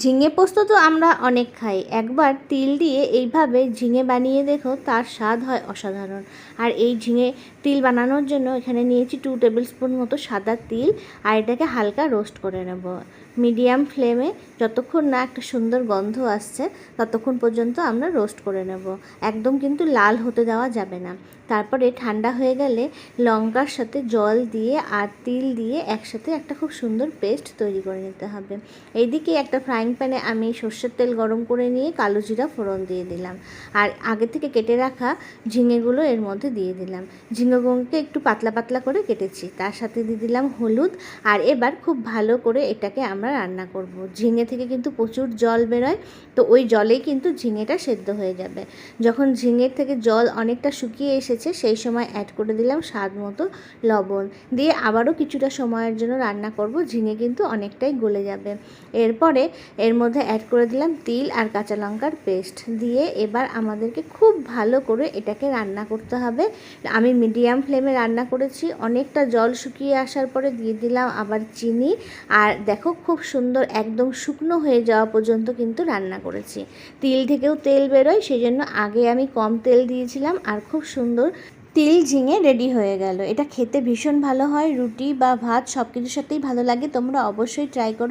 ঝিঙে পোস্ত তো আমরা অনেক খাই। একবার তিল দিয়ে এইভাবে ঝিঙে বানিয়ে দেখো, তার স্বাদ হয় অসাধারণ। আর এই ঝিঙে তিল বানানোর জন্য এখানে নিয়েছি টু টেবিল স্পুন মতো সাদা তিল, আর এটাকে হালকা রোস্ট করে নেব। মিডিয়াম ফ্লেমে যতক্ষণ না একটা সুন্দর গন্ধ আসছে, ততক্ষণ পর্যন্ত আমরা রোস্ট করে নেব। একদম কিন্তু লাল হতে দেওয়া যাবে না। তারপরে ঠান্ডা হয়ে গেলে লঙ্কার সাথে জল দিয়ে আর তিল দিয়ে একসাথে একটা খুব সুন্দর পেস্ট তৈরি করে নিতে হবে। এইদিকে একটা ফ্রাইং প্যানে আমি সর্ষের তেল গরম করে নিয়ে কালো জিরা ফোড়ন দিয়ে দিলাম। আর আগে থেকে কেটে রাখা ঝিঙেগুলো এর মধ্যে দিয়ে দিলাম। ঝিঙেগুলোকে একটু পাতলা পাতলা করে কেটেছি। তার সাথে দিয়ে দিলাম হলুদ। আর এবার খুব ভালো করে এটাকে আমরা রান্না করব। ঝিঙে থেকে কিন্তু প্রচুর জল বেরোয়, তো ওই জলেই কিন্তু ঝিঙেটা সেদ্ধ হয়ে যাবে। যখন ঝিঙের থেকে জল অনেকটা শুকিয়ে এসেছে, সেই সময় অ্যাড করে দিলাম স্বাদ মতো লবণ। দিয়ে আবারও কিছুটা সময়ের জন্য রান্না করব, ঝিঙে কিন্তু অনেকটাই গলে যাবে। এরপরে এর মধ্যে অ্যাড করে দিলাম তিল আর কাঁচা লঙ্কার পেস্ট দিয়ে এবার আমাদেরকে খুব ভালো করে এটাকে রান্না করতে হবে। আমি মিডিয়াম ফ্লেমে রান্না করেছি, অনেকটা জল শুকিয়ে আসার পরে দিয়ে দিলাম আবার চিনি। আর দেখো খুব সুন্দর একদম শুকনো হয়ে যাওয়া পর্যন্ত কিন্তু রান্না করেছি। তিল থেকেও তেল বেরোয় সেই জন্য আগে আমি কম তেল দিয়েছিলাম আর খুব সুন্দর তিল ঝিঙে রেডি হয়ে গেল। এটা খেতে ভীষণ ভালো হয়, রুটি বা ভাত সব কিছুর সাথেই ভালো লাগে, তোমরা অবশ্যই ট্রাই করো।